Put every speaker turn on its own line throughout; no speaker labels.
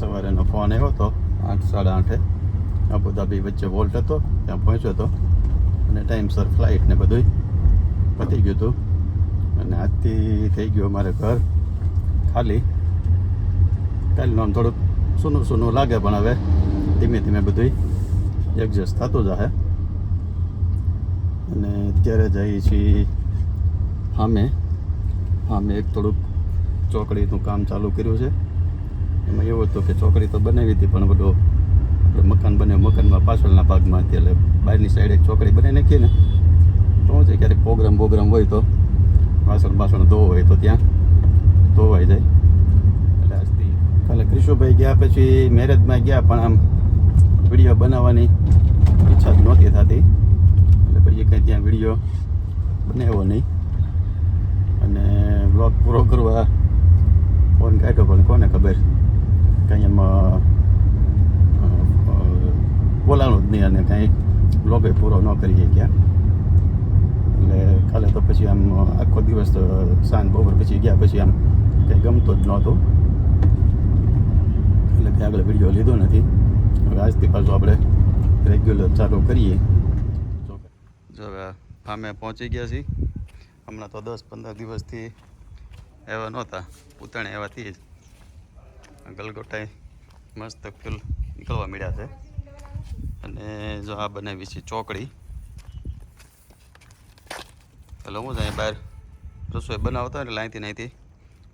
સવારે એનો ફોન આવ્યો હતો, આઠ, સાડા આઠે. અબુધાબી વચ્ચે વોલ્ટ હતો, ત્યાં પહોંચ્યો હતો. અને ટાઈમસર ફ્લાઇટ ને બધું પતી ગયું હતું. અને આજથી થઈ ગયું અમારે ઘર ખાલી. કાલનું આમ થોડુંક સૂનું સૂનું લાગે પણ હવે ધીમે ધીમે બધું એડજસ્ટ થતું જશે અને અત્યારે જઈએ છીએ સામે સામે એક થોડુંક ચોકડીનું કામ ચાલુ કર્યું છે. એમાં એવું હતું કે છોકરી તો બનાવી હતી, પણ બધું આપણે મકાન બને મકાનમાં પાછળના ભાગમાં હતી, એટલે બહારની સાઈડ એક ચોકડી બનાવી નાખીએ ને. તો છે ક્યારેક પ્રોગ્રામ પ્રોગ્રામ હોય તો વાસણ બાસણ ધોવો હોય તો ત્યાં ધોવાઈ જાય. એટલે આજથી કાલે ક્રિશુભાઈ ગયા, પછી મેરેજમાં ગયા, પણ આમ વીડિયો બનાવવાની ઈચ્છા જ નહોતી થતી. એટલે પછી કંઈ ત્યાં વીડિયો બનાવ્યો નહીં. અને બ્લોગ પૂરો કરવા ફોન કાઢ્યો, પણ કોને ખબર? કંઈ એમ બોલાણું જ નહીં અને કંઈ બ્લોગે પૂરો ન કરીએ ક્યાં એટલે કાલે તો પછી આમ આખો દિવસ તો સાંજ બપોર પછી ગયા પછી આમ કંઈ ગમતો જ નહોતો એટલે કંઈ આગળ વીડિયો લીધો નથી હવે આજથી પાછું આપણે રેગ્યુલર ચાલુ કરીએ જો ફામે પહોંચી ગયા છીએ હમણાં તો દસ પંદર દિવસથી એવા નહોતા. પૂતણે એવાથી જ. ગલગોટાએ મસ્ત ફૂલ નીકળવા મળ્યા છે. અને જો આ બનાવી છે ચોકડી. એટલે હું જાય બહાર રસોઈ બનાવતા એટલે અહીંથી ને અહીંથી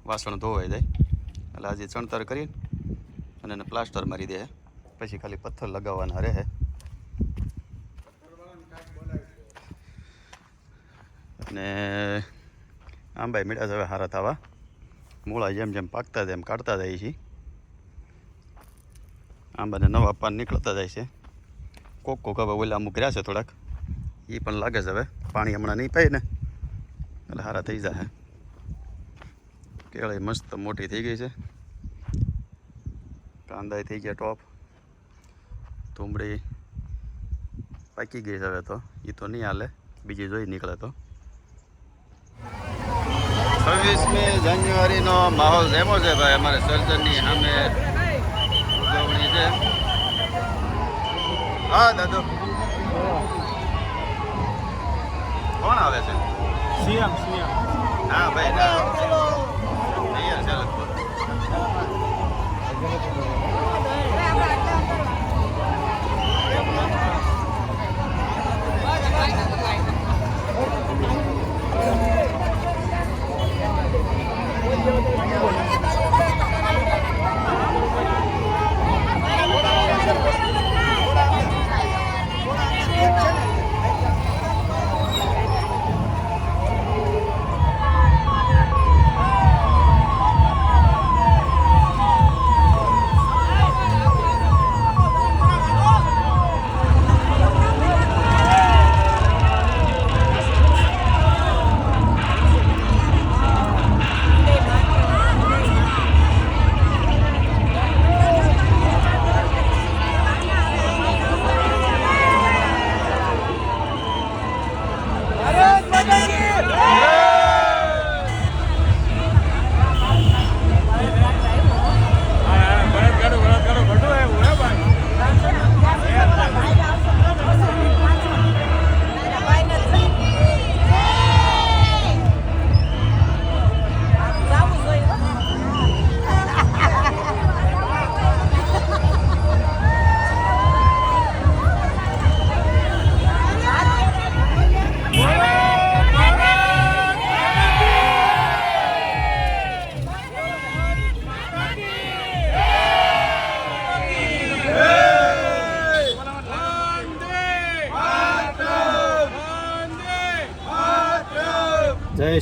વાસણ ધોવાઈ જાય. એટલે આજે ચણતર કરી અને એને પ્લાસ્ટર મારી દે. પછી ખાલી પથ્થર લગાવવાના રહે. અને આંબાઈ મીડા હવે હારા થવા મૂળા જેમ જેમ પાકતા એમ કાઢતા જાય છે આંબાને નવા પાન નીકળતા જાય છે. કોક કોક હવે ઓલા અમુક રહ્યા છે થોડાક. એ પણ લાગે છે હવે. પાણી હમણાં નહીં પાય ને. એટલે હારા થઈ જાય કેળી મસ્ત મોટી થઈ ગઈ છે. કાંદા થઈ ગયા ટોપ. તુંબડી પાકી ગઈ છે હવે તો. એ તો નહીં હાલે. બીજી જોઈ નીકળે તો. છવ્વીસમી જાન્યુઆરીનો માહોલ એવો છે ભાઈ, અમારે સર્જનની સામે છે. હા દાદુ. કોણ આવે છે?
CM CM.
હા ભાઈ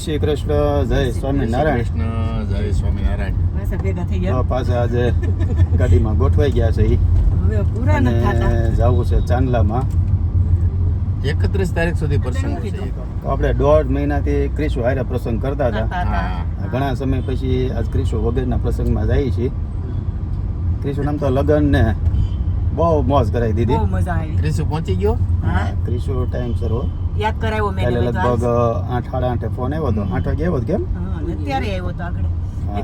શ્રી કૃષ્ણ જય સ્વામિનારાયણ.
કૃષ્ણ જય સ્વામિનારાયણ.
પાછા ભેગા થઈ ગયા?
હા, પાછા આજે ગાડીમાં ગોઠવાઈ ગયા છે ઈ.
હવે પૂરા
અને
નથી
જવું છે ચાંદલામાં.
એકત્રીસ તારીખ સુધી પ્રસંગ છે.
તો આપણે દોઢ મહિનાથી ક્રિશુ હારે પ્રસંગ કરતા હતા. ઘણા સમય પછી આજ ક્રિશો વગેરેના પ્રસંગમાં જઈએ છીએ ક્રિશો નામ તો લગ્ન ને બહુ મોજ કરાવી દીધી.
બહુ મજા આવી.
ક્રિસુ પહોંચી ગયો?
હા.
ક્રિશુ ટાઈમ સર હો.
યાદ કરાવ્યો મેં એટલે
લગભગ
આજ.
આઠ સાડા આઠે ફોન આવ્યો હતો આઠ વાગે આવ્યો હતો કેમ?
હા અત્યારે આવ્યો તો આગળ.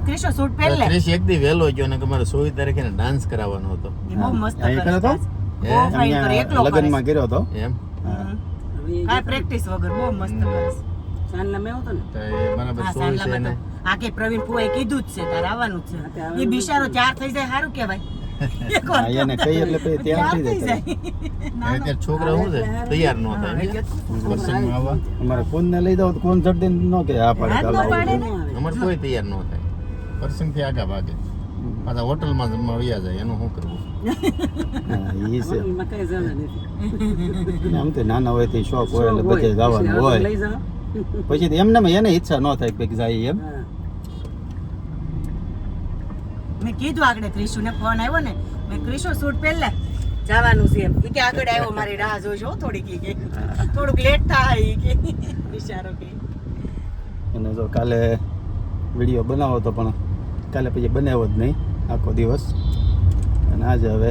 ક્રિશો શૂટ પહેલે
ક્રિશ એક દી વહેલો ગયો ને મારે સોવી તારીખે ડાન્સ કરાવવાનો હતો.
એ બહુ મસ્ત
કર્યો તો?
છે. બહુ ફાઇન કરે એકલો કરે.
લગ્નમાં કર્યો હતો?
એમ?
હમ. કાંઈ પ્રેક્ટિસ વગર બહુ મસ્ત કરે. છે.
તો એ બરાબર સોવી છે ને.
આ કે પ્રવીણ કીધું જ છે તારે આવવાનું જ છે. એ બિચારો ચાર થઈ જાય સારું કહેવાય.
હા, એને કહી એટલે પછી ત્યાં થઈ જાય.
અત્યારે છોકરા શું છે? તૈયાર ન થાય પ્રસંગમાં આવવા
અમારે કોણ લઈ જાવ તો કોણ જડદીન ન કે આ પાડે.
અમારે કોઈ તૈયાર ન થાય. પ્રસંગથી આગા ભાગે. પાછા હોટલમાં જમવા વ્યા જાય એનું શું કરવું?
આમ તો નાના હોય તો શોખ હોય એટલે બધે જવાનું હોય. પછી તો એમને એને ઈચ્છા ન થાય કે જાય એમ.
મેં કીધું આગળ ક્રિશુને ફોન આવ્યો ને મેં ક્રિશુ શૂટ પહેલા જવાનું છે એમ. ઈ કે આગળ આવ્યો મારી રાહ જોજો થોડીક. કે થોડુંક લેટ થાય. કે બિચારો કે.
અને જો કાલે વીડિયો બનાવો તો પણ કાલે પછી બનાવ્યો જ નહીં આખો દિવસ. અને આજે હવે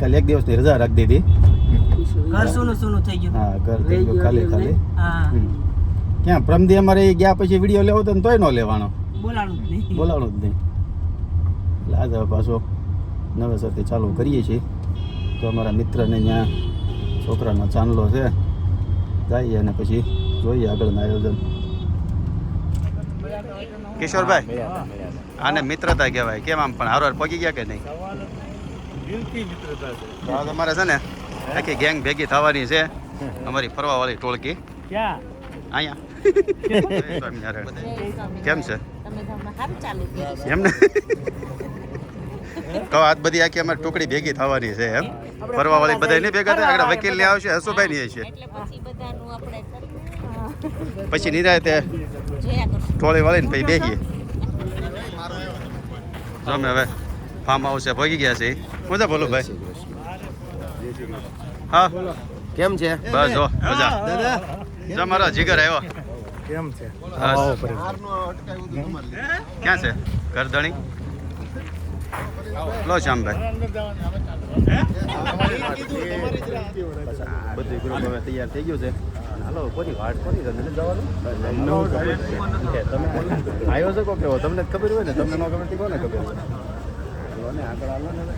કાલે એક દિવસની રજા રાખી દીધી.
ઘર સૂનું સૂનું થઈ ગયું.
હા ઘર થઈ ગયું ખાલી ખાલી.
હા.
ક્યાં પ્રમદી અમારે ગયા પછી વીડિયો લેવો તો ને તોય ન લેવાનો.
બોલાણું જ નહીં.
બોલાણું જ નહીં. એટલે આજે પાછો નવેસરથી ચાલુ કરીએ છીએ. તો અમારા મિત્રને ત્યાં છોકરાનો ચાંદલો છે. જઈએ અને પછી જોઈએ આગળનું આયોજન. કિશોરભાઈ આને મિત્રતા કહેવાય. કેમ આમ પણ હારવાર પગી ગયા કે નહીં? તમારે છે. ને આખી ગેંગ ભેગી થવાની છે. અમારી ફરવાવાળી ટોળકી. અહીંયા. કેમ છે?
તમે તો
ને? આજ બધી આખી અમારી ટુકડી ભેગી થવાની છે એમ? ફરવા વાળી બધા નહીં ભેગા થાય? આગળ વકીલ ને આવશે હસુભાઈ ની છે
પછી બધાનું આપણે
પછી નિરાયતે ટોળી વાળી ને પછી બેસીએ જો અમે હવે ફાર્મ હાઉસ પહોંચી ગયા છે મજા બોલો ભાઈ. હા.
કેમ છે?
બસ જો મજા. જો મારો જીગર આવ્યો.
કેમ છે?
બસ. ક્યાં છે? કરદણી લો શ્યામભાઈ. બધું ગ્રુપ હવે તૈયાર થઈ ગયું છે. હાલો કોની વાટ કોની છે? જવાનું તમે આવ્યો છો કેવો તમને ખબર હોય ને? તમને ન ખબર કોને ખબર? ને આગળ હાલો ને હવે.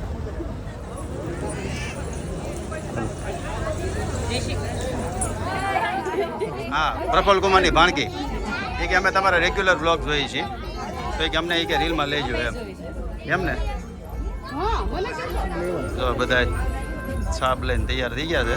હા, પ્રફુલ કુમારની ભાણકી. એ કે અમે તમારા રેગ્યુલર બ્લોગ જોઈએ છીએ. તો એ કે અમને એ કે રીલમાં લેજો એમ. એમ ને? તો બધા છાપ લઈને તૈયાર થઈ ગયા છે.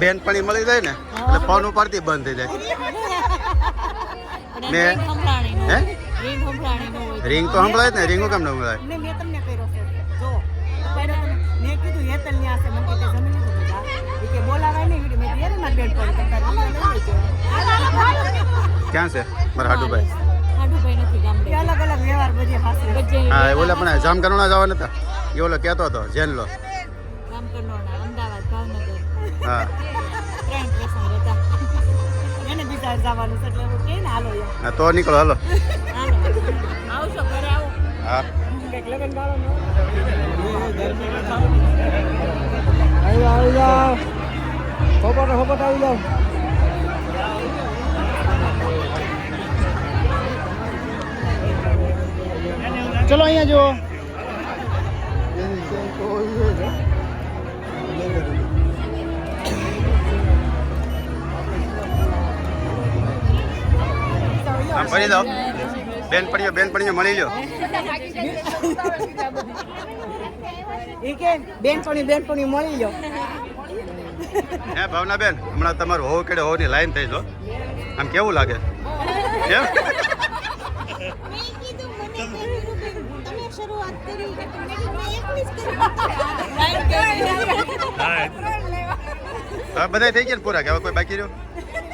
બેનપણી મળી જાય ને એટલે ફોન ઉપરથી બંધ થઈ જાય. ને હે? રિંગ તો સંભળાય ને રિંગો કેમ ન સંભળાય?
જમી બેન
ક્યાં છે? મારા હાડુભાઈ. હા ઓલા પણ જામકરણા જવા નતા? એ ઓલો કહેતો હતો જેનલો હા.
એને બીજા જવાનું છે એટલે કે ને હાલો
હા, તો નીકળો હાલો.
આવશો ઘરે આવો.
હા.
કંઈક લગન ગાળો
ચલો અહીંયા જુઓ. ફરી દો. બેનપણીઓ બેનપણીઓ મળી લ્યો.
બેન કે બેનપણી બેનપણી મળી લો
હે ભાવના બેન હમણાં તમારું હોવ કેડે હોવની લાઈન થઈ જો. આમ કેવું લાગે? કેમ?
મેં કીધું મને કીધું કે તમે શરૂઆત કરી કે મેં કીધું મેં એકલી જ કરી
હા
હવે બધા થઈ ગયા પૂરા કે હવે કોઈ બાકી રહ્યો?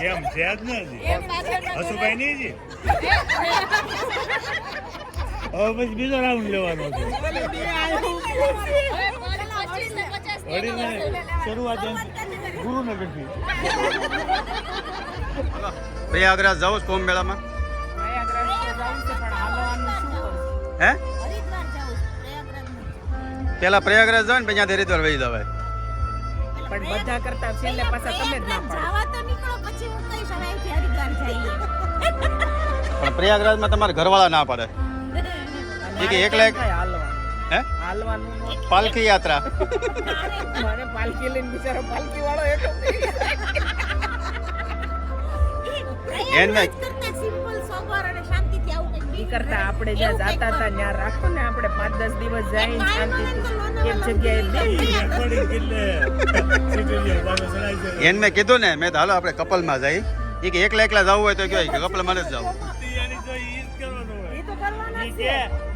કેમ છે જ. ને હસુભાઈ નહીં જી? હવે પછી બીજો રાઉન્ડ લેવાનો છે. શરૂઆત ગુરુનગરથી
પ્રયાગરાજ જાઓ કુંભ મેળામાં? હે? પેલા પ્રયાગરાજ જાવ ને પછી હરિદ્વાર વહી જવાય.
પણ બધા કરતા છેલ્લે પાછા તમે જ ના પાડો.
જાવા તો નીકળો પછી હું કહીશ હવે અહીંથી હરિદ્વાર જઈએ.
પણ પ્રયાગરાજમાં તમારા ઘરવાળા ના પાડે. એ કે એકલા એક હે?
હાલવાનું
પાલખી યાત્રા.
મને પાલખી લઈને બિચારો પાલખી વાળો એક
એને
સિમ્પલ સોબર અને શાંતિથી આવું
ઈ કરતા આપણે જ્યાં જાતા હતા ત્યાં રાખો ને આપણે પાંચ દસ દિવસ
જાય
શાંતિથી. એક જગ્યાએ
એને મેં કીધું ને મેં તો હાલો આપણે કપલમાં જઈ. એ કે એકલા એકલા જવું હોય તો કહેવાય કે કપલમાં જ જાવ.
તૈયારી તો ઈ જ કરવાનું હોય
ઈ તો કરવાના
ઈ કે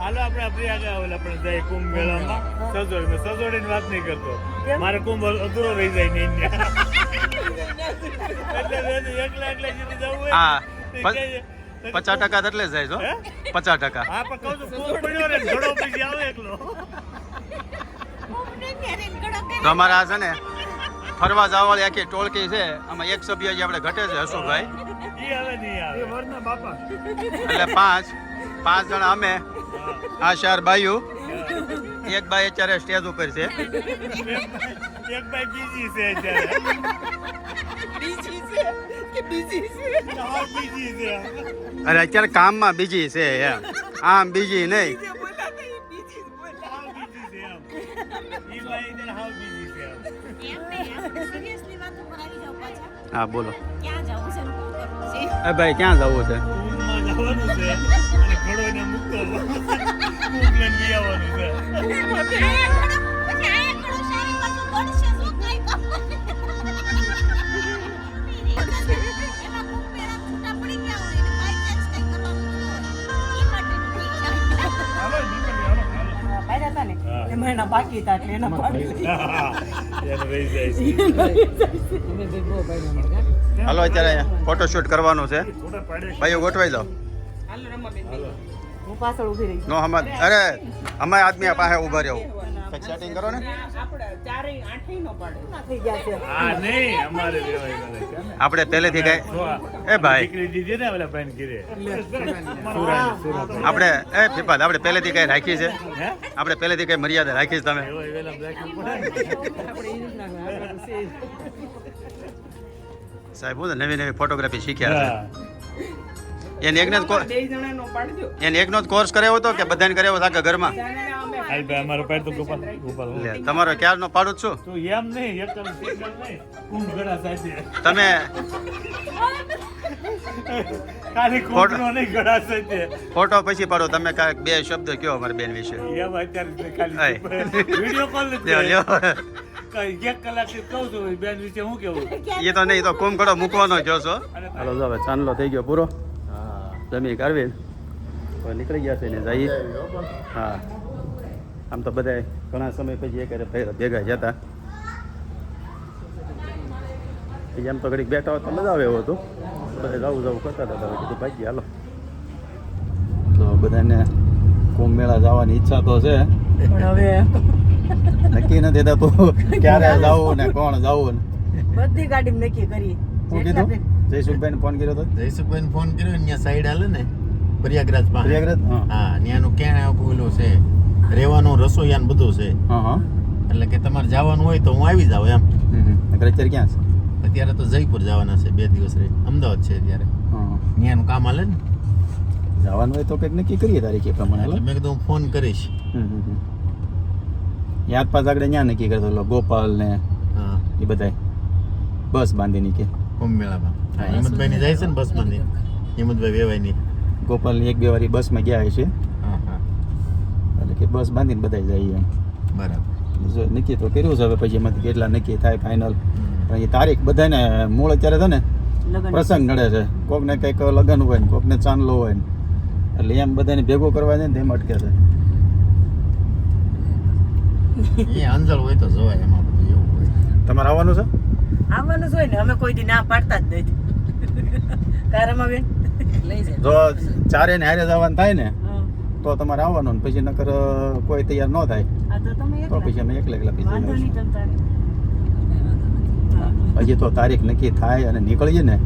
હાલો આપણે આગળ જઈએ કુંભ મેળામાં. સજોડી મેં સજોડીની વાત નહીં કરતો. મારે કુંભ અધૂરો રહી જાય નહીં એટલે મેં એકલા જવું હોય
પચાસ ટકા એટલે જ. જાય છો પચાસ ટકા.
હા પણ કહું છું પડ્યો ને ઘોડો આવે એકલો.
છે ફરવા જવા વાળી આખી ટોળકી છે આમાં એક સભ્ય જે આપણે ઘટે છે હસુભાઈ.
ઈ હવે નહીં આવે. વરના બાપા.
એટલે પાંચ પાંચ જણા અમે આ ચાર બાયું એક બાઈ અત્યારે સ્ટેજ ઉપર છે.
એક ભાઈ બીજી છે
બીજી છે.
અરે અત્યારે કામમાં બીજી છે એમ. આમ બીજી નહીં. હા બોલો. એ ભાઈ ક્યાં જવું
બોલ્યા એના બાકી હતા એટલે એના પાડી
હાલો અત્યારે ફોટોશૂટ કરવાનું છે. ભાઈઓ ગોઠવાઈ દો.
હાલો રમાબેન હું પાછળ ઊભી રહી
નો હમત અરે અમે આદમી આ પાસે ઊભા કંઈક સેટિંગ કરો ને?
આપણે ચારેય આઠેય નો પાડે. થઈ ગયા છે.
હા નહીં અમારે રેવાય ગયેલા છે ને.
આપણે પહેલેથી કઈ એ ભાઈ. આપણે એ ફિફાત આપણે પહેલેથી કઈ રાખી છે. આપણે પહેલેથી કઈ મર્યાદા રાખી છે તમે. સાહેબ હું નવી નવી ફોટોગ્રાફી શીખ્યા. એને એકનો જ કો-
બે જણાનો પાડજો.
એને એકનો જ કોર્સ કર્યો હતો કે બધાને કર્યો હતો આખા ઘરમાં?
હાલ ભાઈ અમારો પેર તો ગોપાલ ગોપાલ
લે તમારો ક્યારનો પાડું જ છું?
તું એમ નહીં સિંગલ
તમે
ખાલી કુંભનો નહીં
ફોટો પછી પાડો તમે કાંઈક બે શબ્દ કયો અમારી બેન વિશે.
એમ અત્યારે ખાલી
આય.
કોલ
લ્યો લ્યો.
એક કલાક કહું છું બેન વિશે હું કેવું
એ તો નહીં તો કુંભ કડો મૂકવાનો કહો છો. હાલો જો હવે ચાંદલો થઈ ગયો પૂરો. જમી કરવી નીકળી ગયા છે ને જઈએ. હા. આમ તો બધા ઘણા સમય પછી એક ભેગા જતા પછી આમ તો ઘડીક બેઠા હોતા તો મજા આવે એવું હતું. બધા જવું જવું કરતા હતા હવે કીધું ભાગી હાલો. તો બધાને કુંભ મેળા જવાની ઈચ્છા તો છે.
પણ હવે
નક્કી નથી થતું ક્યારે જવું ને કોણ જવું ને.
બધી ગાડી નક્કી કરી.
શું કીધું? જયસુખભાઈને ફોન કર્યો હતો
જયસુખભાઈને ફોન કર્યો ને ત્યાં સાઈડ હાલે ને પ્રયાગરાજ
પ્રયાગરાજ? હા.
હા ત્યાંનું ક્યાં ઓલું છે. રહેવાનું રસોઈયા ને બધું છે.
હા હા.
એટલે કે તમારે જવાનું હોય તો હું આવી જાઉં એમ.
અત્યારે ક્યાં છે?
અત્યારે તો જયપુર જવાના છે બે દિવસ રહી. અમદાવાદ છે અત્યારે.
હા
ત્યાંનું કામ હાલે ને?
જવાનું હોય તો કંઈક નક્કી કરીએ તારીખ એ પ્રમાણે
એટલે મેં કીધું હું ફોન કરીશ.
યાદ પાસ આગળ ત્યાં નક્કી કરતો હતો ગોપાલ ને
હા.
એ બધાય. બસ બાંધી કે
કુંભ મેળામાં હા. હિંમતભાઈ ની જાય છે ને બસ બાંધી? હિંમતભાઈ વેવાયની
ગોપાલની એક બે વારી બસમાં ગયા છે કે બસ બાંધીને બધા જઈએ
બરાબર.
જો નક્કી તો કર્યું છે હવે પછી એમાંથી કેટલા નક્કી થાય ફાઇનલ પણ એ તારીખ બધાને મૂળ અત્યારે છે ને પ્રસંગ નડે છે. કોકને કંઈક લગ્ન હોય ને કોકને ચાંદલો હોય ને. એટલે એમ બધાને ભેગો કરવા જાય ને તેમ અટકે છે.
એ અંજળ હોય તો જવાય એમાં બધું એવું હોય.
તમારે આવવાનું છે?
આવવાનું હોય ને અમે કોઈ દી ના પાડતા જ નથી. કારમાં બેન? લઈ જાય.
જો ચારે ને હારે જવાનું થાય ને તો તમારે આવવાનું ને પછી નકર કોઈ તૈયાર ન થાય.
તો
પછી અમે એકલા એકલા પછી હજી તો તારીખ નક્કી થાય અને નીકળીએ ને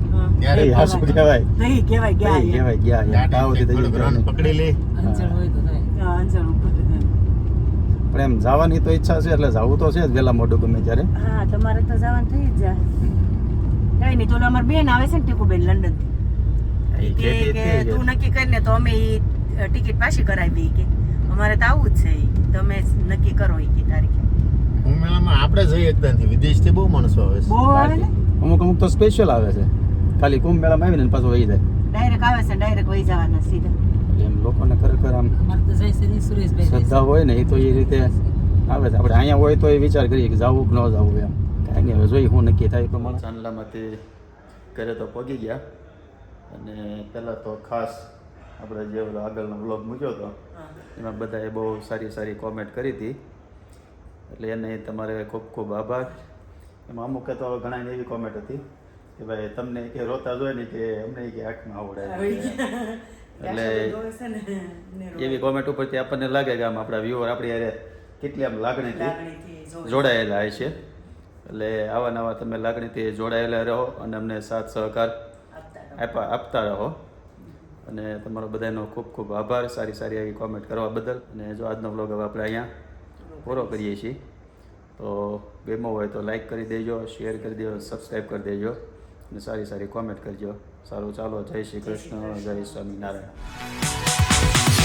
ત્યારે
એ હાસુ કહેવાય.
નહીં કહેવાય ગયા
કહેવાય ગયા યાર
ગાડી
તાવથી તો
થોડુંક
જવાનું.
રન પકડી લે.
હા, ઉપર
પણ એમ જવાની તો ઈચ્છા છે એટલે જવું તો છે જ વહેલા મોડું ગમે ત્યારે.
હા તમારે તો જવાનું થઈ જ જાય. કઈ નહીં તો અમારે બેન આવે છે ને ટીકુબેન લંડન
એ
કે
કહેતી
કે.
હતી
તું નક્કી કરીને તો અમે ઈ ટિકિટ પાછી કરાવી દઈએ કે અમારે તો આવું જ છે. તમે નક્કી કરો એ કે તારીખે.
હું મેળામાં આપણે જઈએ એકદમથી વિદેશથી બહુ માણસો આવે છે.
બહુ આવે ને?
અમુક અમુક તો સ્પેશિયલ આવે છે. ખાલી કુંભ મેળામાં આવીને ને પાછું વહી જાય.
ડાયરેક્ટ આવે છે ડાયરેક્ટ વહી જવાના સીધા.
એમ લોકોને ખરેખર આમ શ્રદ્ધા હોય ને એ તો એ રીતે આવે છે. આપણે અહીંયા હોય તો એ વિચાર કરીએ કે જવું કે ન જવું એમ. કાંઈ નહીં હવે જોઈએ હું નક્કી થાય એ પ્રમાણે. ચાંદલામાંથી ઘરે તો પગી ગયા. અને પહેલાં તો ખાસ આપણે જે આગળનો બ્લોગ મૂક્યો હતો એમાં બધાએ બહુ સારી સારી કોમેન્ટ કરી હતી. એટલે એને તમારે ખૂબ ખૂબ આભાર. એમાં અમુક તો ઘણા એવી કોમેન્ટ હતી કે ભાઈ તમને કે રોતા જોઈએ ને કે અમને કે આંખમાં આવડે. એટલે એવી કોમેન્ટ ઉપરથી આપણને લાગે કે આમ આપણા વ્યુઅર આપણી હારે કેટલી આમ લાગણીથી જોડાયેલા હોય છે. એટલે આવા નવા તમે લાગણીથી જોડાયેલા રહો અને અમને સાથ સહકાર
આપતા
આપતા રહો. અને તમારો બધાનો ખૂબ ખૂબ આભાર. સારી સારી આવી કોમેન્ટ કરવા બદલ. અને જો આજનો વ્લોગ હવે આપણે અહીંયા પૂરો કરીએ છીએ, તો ગેમો હોય તો લાઇક કરી દેજો શેર કરી દેજો સબસ્ક્રાઈબ કરી દેજો અને સારી સારી કોમેન્ટ કરજો. સારું, ચાલો, જય શ્રી કૃષ્ણ, જય સ્વામિનારાયણ.